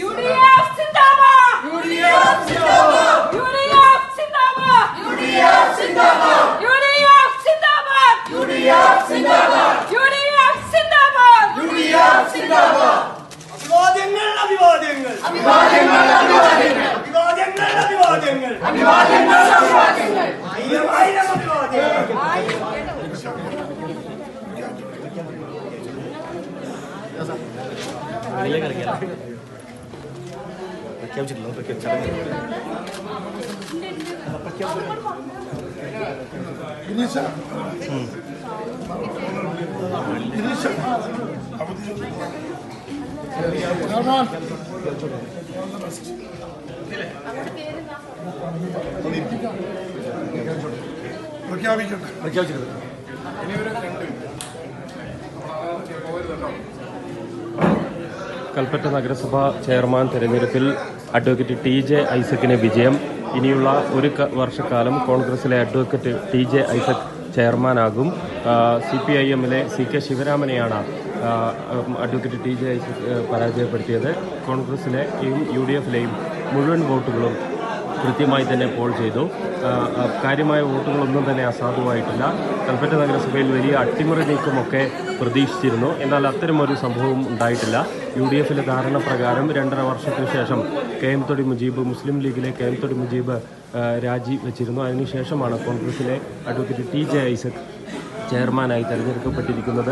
U D F സിന്ദാബാദ്! U D F സിന്ദാബാദ്! U D F സിന്ദാബാദ്! യു ഡി എഫ് സിന്ദാബാദ്! യു ഡി എഫ് സിന്ദാബാദ്! യു ഡി എഫ് സിന്ദാബാദ്! യു ഡി എഫ് സിന്ദാബാദ്! യു ഡി എഫ് സിന്ദാബാദ്! അഭിവാദ്യങ്ങൾ അഭിവാദ്യങ്ങൾ. അഭിവാദ്യങ്ങൾ അഭിവാദ്യങ്ങൾ. വെളിയിലേക്ക് ഇറങ്ങിയല്ല പ്രഖ്യാപിച്ചിട്ടില്ല പ്രഖ്യാപിക്കട്ടെ പ്രഖ്യാപിച്ചിട്ടുണ്ട് ഇനി ഒരു കണ്ടു പോകരുതല്ലോ കൽപ്പറ്റ നഗരസഭ ചെയർമാൻ തെരഞ്ഞെടുപ്പിൽ അഡ്വക്കേറ്റ് ടി ജെ ഐസക്കിന് വിജയം. ഇനിയുള്ള ഒരു വർഷക്കാലം കോൺഗ്രസിലെ അഡ്വക്കേറ്റ് ടി ജെ ഐസക് ചെയർമാനാകും. സി പി ഐ എമ്മിലെ സി കെ ശിവരാമനെയാണ് അഡ്വക്കേറ്റ് ടി ജെ ഐസക് പരാജയപ്പെടുത്തിയത്. കോൺഗ്രസിലെയും യു ഡി എഫിലെയും മുഴുവൻ വോട്ടുകളും കൃത്യമായി തന്നെ പോൾ ചെയ്തു. കാര്യമായ വോട്ടുകളൊന്നും തന്നെ അസാധുവായിട്ടില്ല. കൽപ്പറ്റ നഗരസഭയിൽ വലിയ അട്ടിമറി നീക്കമൊക്കെ പ്രതീക്ഷിച്ചിരുന്നു. എന്നാൽ അത്തരമൊരു സംഭവം ഉണ്ടായിട്ടില്ല. യു ഡി എഫിലെ ധാരണ പ്രകാരം രണ്ടര വർഷത്തിന് ശേഷം K M Thodi Mujeeb Muslim ലീഗിലെ കെ എം തൊടി മുജീബ് രാജി വെച്ചിരുന്നു. അതിനുശേഷമാണ് കോൺഗ്രസിലെ അഡ്വക്കേറ്റ് ടി ജെ ഐസക് ചെയർമാനായി തെരഞ്ഞെടുക്കപ്പെട്ടിരിക്കുന്നത്.